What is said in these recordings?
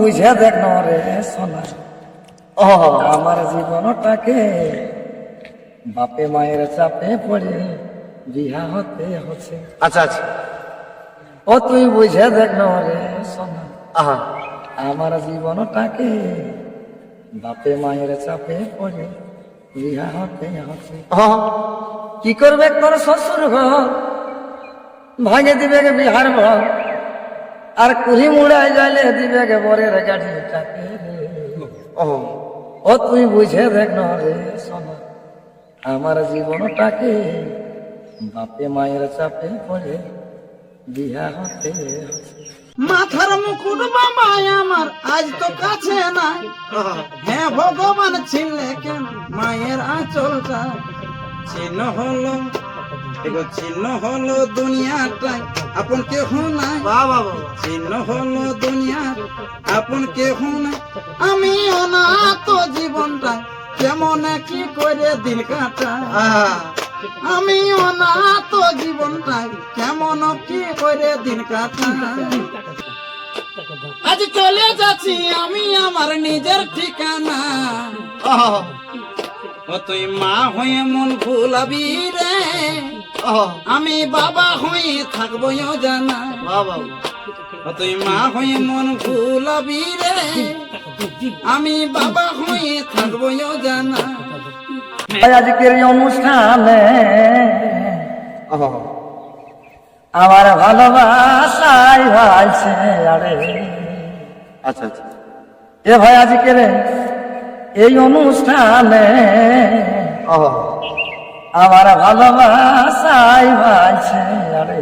বুঝে দেখ ন রে সোনা। ও আমার জীবনটাকে বাপে মায়ের চাপে পড়ে বিহা হতে হচ্ছে। আচ্ছা আচ্ছা। ও তুই বুঝে দেখ ন রে সোনা। আহা। আমার জীবনটাকে বাপে মায়ের চাপে পড়ে বিহা হতে হচ্ছে। কি করবে তোর শ্বশুর ঘর? ভাঙে দিবে বিহার ভর আর কুহি মুড়াই যাইলে দিবে গে বরের গাড়িটাকে রে। ও। ও তুই বুঝে দেখ ন রে সোনা আমার জীবনটাকে বাপে মায়ের চাপে পড়ে বিহা হতে মাথার মুকুট বাবাই আমার আজ তো কাছে নাই। হ্যাঁ ভগবান ছিলে কেন মায়ের আঁচলটা? চিহ্ন হলো চিহ্ন হলো দুনিয়াটাই আপন কেহ নাই। চিহ্ন হলো দুনিয়া আপন কেহ নাই। আমি অনাথ জীবনটা কেমন কি করে দিন কাটা আমি অনাথ জীবনটাই কেমন কি করে দিন কাটাই। আজ চলে যাচ্ছি আমি আমার নিজের ঠিকানা ও তুই মা হয়ে মন ভুলাবি রে? আমি বাবা হয়ে থাকব জানা। ও তুই মা হয়ে মন ভুলাবি রে? আমি বাবা হয়ে থাকব জানা। আজকের অনুষ্ঠানে আমার ভালোবাসাই ভাইছে আরে। আচ্ছা আচ্ছা। এ ভাই আজকের এই অনুষ্ঠানে আমার ভালোবাসাই ভাইছে আরে।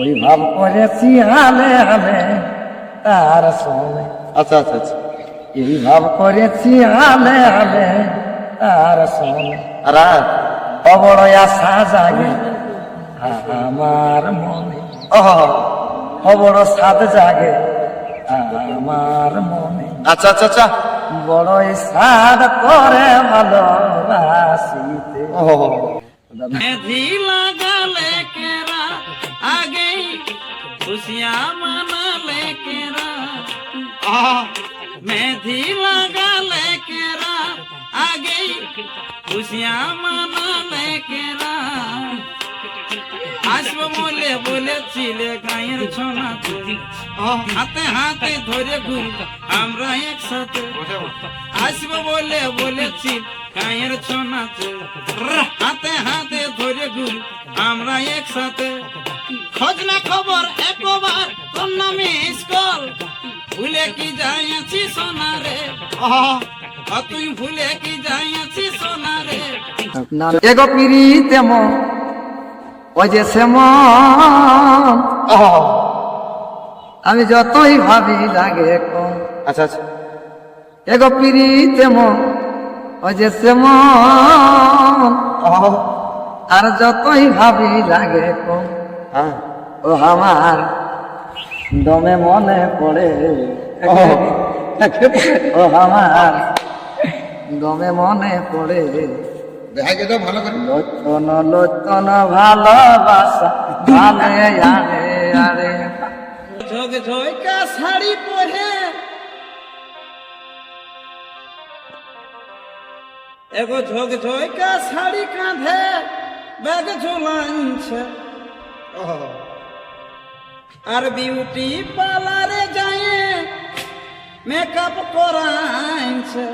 ওই ভাব করেছি হালে হালে তার সঙ্গে। আচ্ছা আচ্ছা আচ্ছা। এই ভাব করেছি হালে হালে তার সঙ্গে। রাত অবড় আশা জাগে আমার মনে। অবড় সাদ জাগে আমার মনে। আচ্ছা আচ্ছা আচ্ছা। বড়ই সাদ করে ভালোবাসিতে। মেধি লাগালে কেরা? আগে খুশিয়া মানালে কেরা? মেধি লাগালে কেরা? আগে খুশিয়া মানালে বলেছিলে গায়ের ছোনা হাতে হাতে ধরে ঘুর আমরা একসাথে। আসব বলে বলেছি গায়ের ছোনা হাতে হাতে ধরে ঘুর আমরা একসাথে। খোঁজ না খবর একবার তোর নামে স্কল। ভুলে কি যাইছি সোনা রে? আ, তুই ভুলে কি যাইছি সোনা রে? এগো পিড়ি তেমন ওই যে সেমন আমি যতই ভাবি লাগে আচ্ছা আচ্ছা। এগো পিড়ি তেমন ওই যে সেমন আর যতই ভাবি লাগে হ্যাঁ। ও আমার দমে মনে পড়ে। ও আমার দমে মনে পড়ে। দেখা যেটা ভালো করে লোচন লোচন ভালোবাসা। ভালে আরে আরে। ঝোক ঝোঁকা শাড়ি পরে এগো ঝোক ঝোঁকা শাড়ি কাঁধে ব্যাগ ঝুলাইছে। আর বিউটি পার্লারে যায় মেকআপ করাইছে।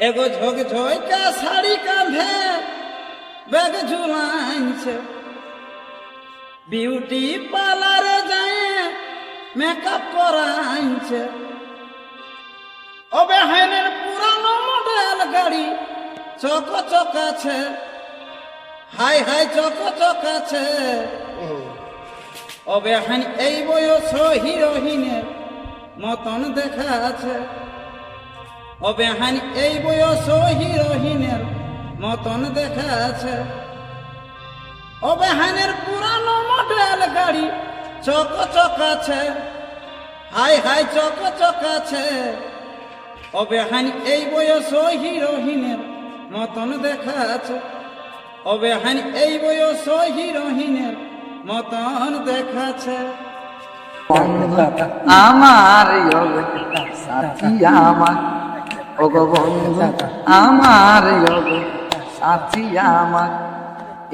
এগো ঝোক ঝোঁকা শাড়ি কাঁধে ব্যাগ ঝুলাইছে বিউটি পার্লারে যায় মেকআপ করাইছে ওবে হাইনের পুরানো মডেল গাড়ি চক চক আছে হাই হাই চক চক আছে ওবে হাইন এই বয়স হিরোহিনের মতন দেখা আছে ওবে হাইন এই বয়স হিরোহিনের মতন দেখা আছে অবেহানের পুরানো মডেল গাড়ি চক চক আছে হাই হাই চক চক আছে অবেহান এই বয়স হিরোহিনের মতন দেখা আছে অবেহান এই বয়স হিরোহিনের মতন দেখাছে। আমার আমার ওগো বন্ধু আমার সাথী আমার।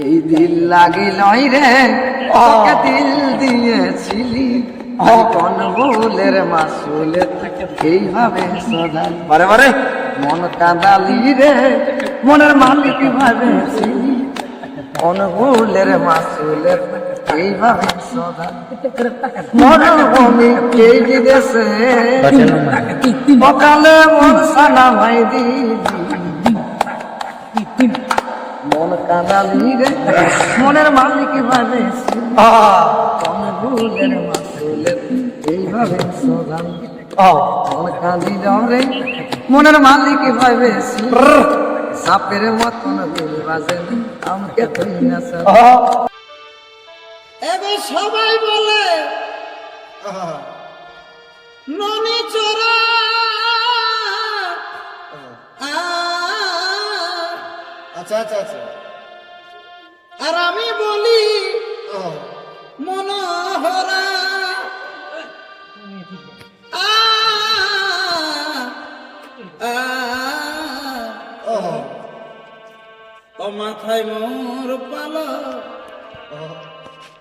এই দিল লাগিল রে ওকে দিল দিয়েছিলি। কোন ভুলের মাসুলে এইভাবে সদা বারে বারে। মন কাঁদালি রে মনের মালিক ভাবেছিলি। কোন ভুলের মাসুলের এইভাবে মরভূমি এই বিদেশে সকালে মন সানা ভাই দিদি মন কাঁদালি রে মনের মালিক ভাবেছি কোন ভুলের মাসুলের এইভাবে সদা। মন কাঁদিল রে মনের মালিক ভাবেছি সাপের মতন বাজে। আমাকে তুই না সবাই বলে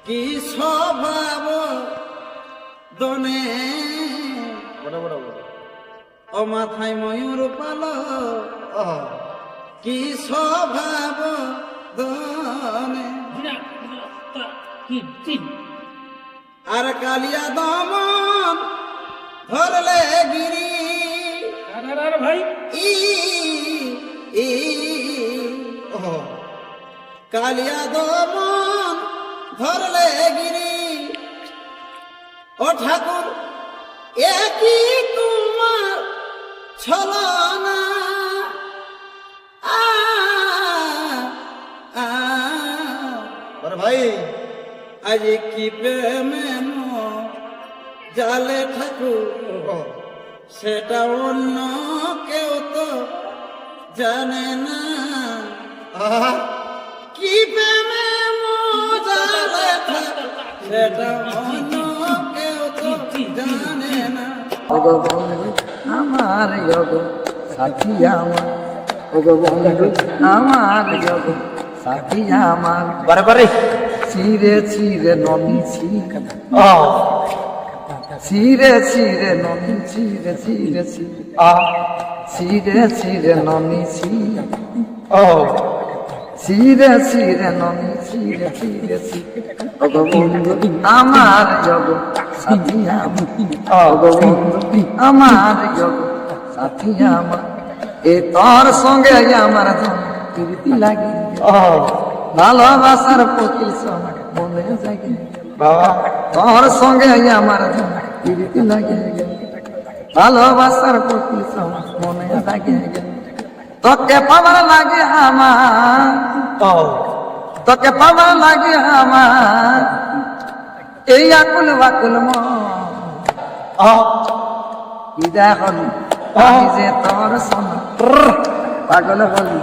কি স্বভাব? দনে। ও মাথায় ময়ূর পাল। কি স্বভাব? দনে। আর কালিয়া দমন ধরলে গিরি। ভাই। ই কালিয়া দমন ধরলে গিরি ও ঠাকুর, একই তোমার ছলনা। ভাই, আজ কি প্রেমে জালে ঠাকুর? সেটা অন্য কেউ তো জানে না। কি প্রেমে জালে ঠাকুর সেটা অন্য কেউ তো জানে না। ওগো বন্ধু আমার যোগ সাথী আমার। ওগো বন্ধু আমার যোগ সাথী আমার। বারে বারে। ছিঁড়ে ছিঁড়ে নদী ছিঁড়ে। ছিঁড়ে ছিঁড়ে নদী ছিঁড়ে ছিঁড়ে ছিঁড়ে। ছিঁড়ে ছিঁড়ে নদী ছিঁড়ে। ছিঁড়ে নদী ছিঁড়ে ছিঁড়ে ছিঁড়ে ওগো বন্ধু আমার যোগ সাথী আমার ওগো বন্ধু আমার যোগ সাথী আমার এ তোর সঙ্গে আমার প্রীতি লাগে ভালোবাসার প্রতি সময় মনে জাগে বাবা তোর সঙ্গে আমার প্রীতি লাগে ভালোবাসার প্রতি সময় মনে লাগে তোকে পাবার লাগে আমার। তোকে পাবার লাগে আমার। এই আকুল বাকুল মন। বিদায় হলি আমি যে তোর সোনা পাগল বলি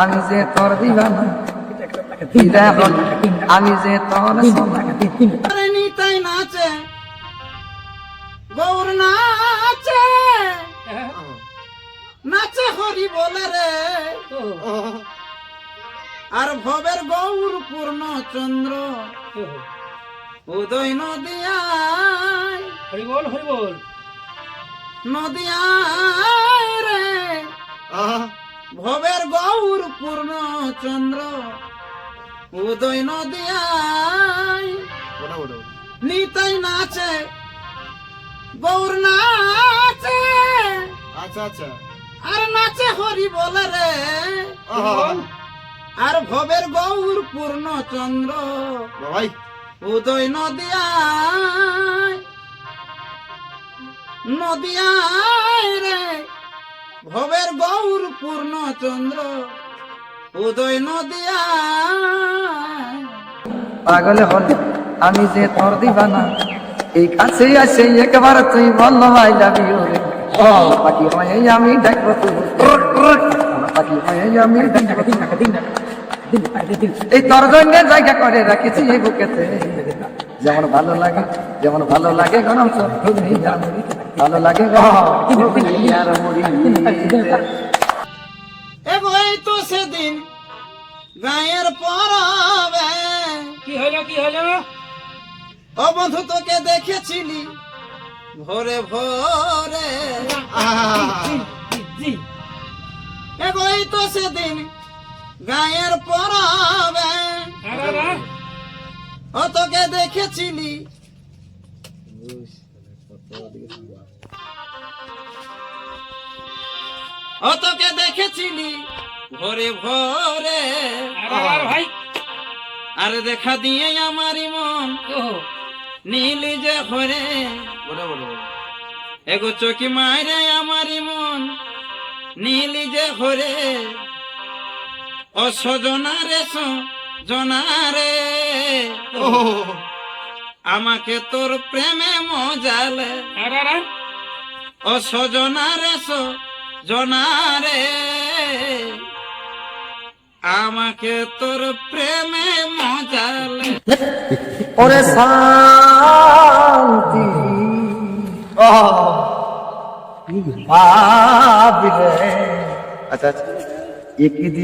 আমি যে তোর দিবানা। আমি যে তোর সোনা হরি বলে রে। আর ভবের গৌর পূর্ণ চন্দ্র। উদয় নদিয়ায়। হরি বল হরি বল। নদিয়ায় রে। ভবের গৌর পূর্ণ চন্দ্র। উদয় নদিয়ায়। নিতাই নাচে গৌর নাচে। আচ্ছা আচ্ছা। আর নাচে হরি বলে রে। আর ভবের গৌর পূর্ণ চন্দ্র। উদয় নদিয়ায় নদিয়ায় রে। ভবের গৌর পূর্ণ চন্দ্র উদয় নদিয়ায়। পাগল হলে আমি যে তোর দিবানা এই কাছে আসে একবার তুই বল ভাই লাভি রে। তুই পাখি হয়ে আমি ডাকবো তুই। এই জায়গা করে রাখিছি এই বুকেতে যেমন ভালো লাগে যেমন ভালো লাগে গরম। ভালো লাগে তো সেদিন গায়ের পরবে কি হলো কি হলো ও বন্ধু তোকে দেখেছিলি ভোরে ভোরে। জি এগো এই তো সেদিন গায়ের পরবে। ও তোকে দেখেছিলি। ও তোকে দেখেছিলি ভোরে ভোরে। আর আর ভাই। আরে দেখা দিয়ে আমারই মন। নীলি যে হরে। এগো চকি মারে আমারই মন নীলি যে হরে ও সজনারে জনারে ও আমাকে তোর প্রেমে মজালে। আর আর। আর। ও সজনারে জনারে আমাকে তোর প্রেমে মজালে। ওরে শান্তি। আচ্ছা আচ্ছা। একদিন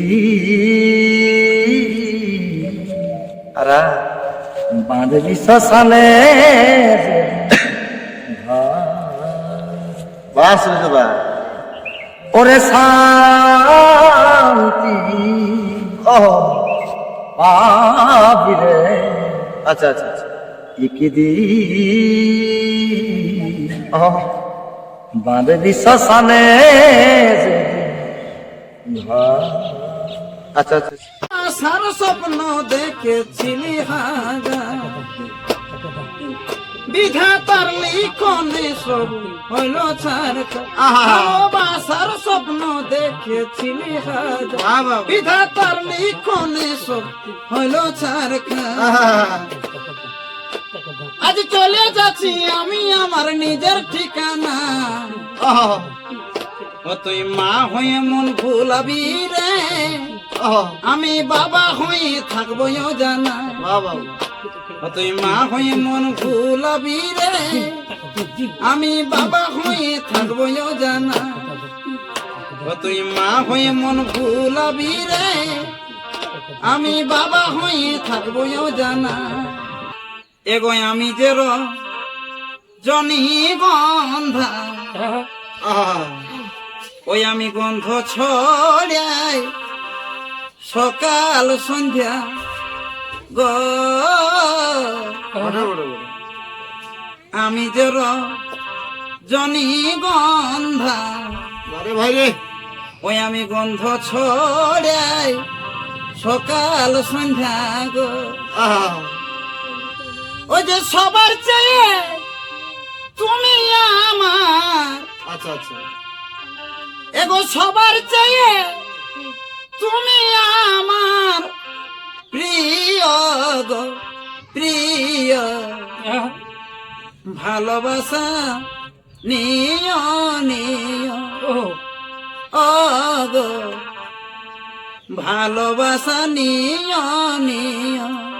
আরা, বাঁধবি শ্মশানে বাস ওরে শান্তি। পাবিরে আচ্ছা আচ্ছা আচ্ছা। বাঁধবি শ্মশানে আচ্ছা আচ্ছা। আশার স্বপ্ন দেখেছিলি হাজা বিধাতার লিখনে সব আহা। ভালোবাসার স্বপ্ন দেখেছিলি বিধাতার লিখনে হইল ছাড় আহা। আজ চলে যাচ্ছি আমি আমার নিজের ঠিকানা। তুই মা হয়ে মন ভুলাবি রে। আমি বাবা হয়ে থাকব জানা বাহ তুই মা হয়ে মন ভুলাবি রে। আমি বাবা হয়ে থাকব জানা তুই মা হয়ে মন ভুলাবি রে আমি বাবা হয়ে থাকব জানা এগো আমি যে জনি গন্ধা। ওই আমি গন্ধ ছড়াই সকাল সন্ধ্যা গ বড় বড় বড়। আমি যে জনি গন্ধা। আরে ভাই রে। ওই আমি গন্ধ ছড়াই সকাল সন্ধ্যা গো। আহা। ওই যে সবার চেয়ে তুমি আমার। আচ্ছা আচ্ছা। এগো সবার চেয়ে তুমি আমার। প্রিয় গো প্রিয়। ভালোবাসা নিয় নিয় ওহো ও গো। ভালোবাসা নিয় নিয়